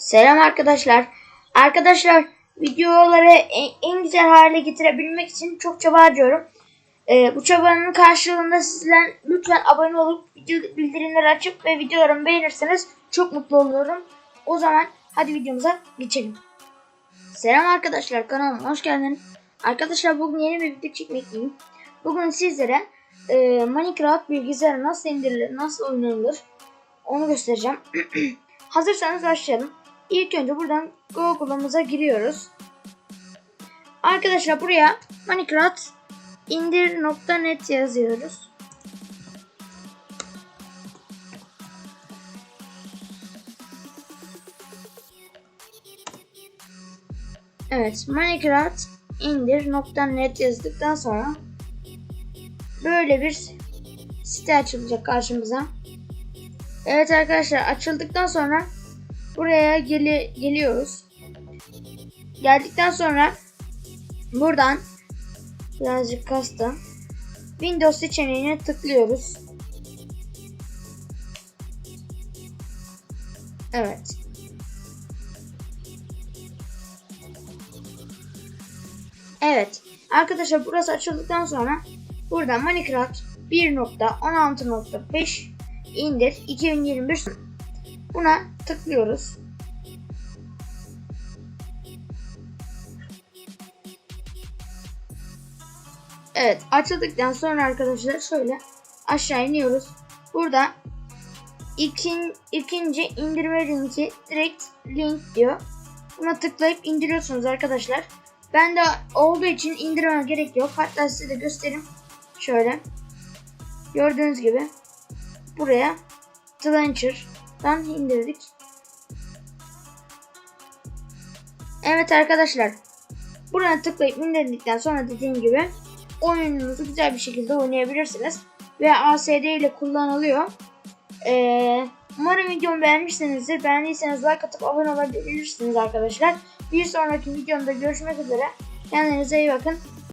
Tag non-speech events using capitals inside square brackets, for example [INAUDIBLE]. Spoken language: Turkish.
Selam arkadaşlar. Arkadaşlar videoları en, en güzel hale getirebilmek için çok çaba harcıyorum. Ee, bu çabanın karşılığında sizden lütfen abone olup video bildirimleri açıp ve videolarımı beğenirseniz çok mutlu olurum. O zaman hadi videomuza geçelim. Selam arkadaşlar kanalıma hoş geldiniz. Arkadaşlar bugün yeni bir video çekmekteyim. Bugün sizlere e, Minecraft bilgisayara nasıl indirilir, nasıl oynanılır onu göstereceğim. [CLEARS THROAT] Hazırsanız başlayalım. İlk önce buradan Google'ımıza giriyoruz. Arkadaşlar buraya Minecraft indir.net yazıyoruz. Evet Minecraft indir.net yazdıktan sonra böyle bir site açılacak karşımıza. Evet arkadaşlar açıldıktan sonra buraya geli geliyoruz. Geldikten sonra buradan birazcık kastım. Windows seçeneğine tıklıyoruz. Evet. Evet. Arkadaşlar burası açıldıktan sonra burada Minecraft 1.16.5 indir 2021 buna tıklıyoruz. Evet açıldıktan sonra arkadaşlar şöyle aşağı iniyoruz. Burada ikin, ikinci indirme linki direkt link diyor. Buna tıklayıp indiriyorsunuz arkadaşlar. Ben de olduğu için indirmeme gerek yok. Hatta size de göstereyim. Şöyle. Gördüğünüz gibi buraya Launcher'dan indirdik. Evet arkadaşlar. Buraya tıklayıp indirdikten sonra dediğim gibi oyununuzu güzel bir şekilde oynayabilirsiniz. Ve ASD ile kullanılıyor. Ee, umarım videomu beğenmişsinizdir. Beğendiyseniz like atıp abone olabilirsiniz arkadaşlar. Bir sonraki videomda görüşmek üzere. Kendinize iyi bakın.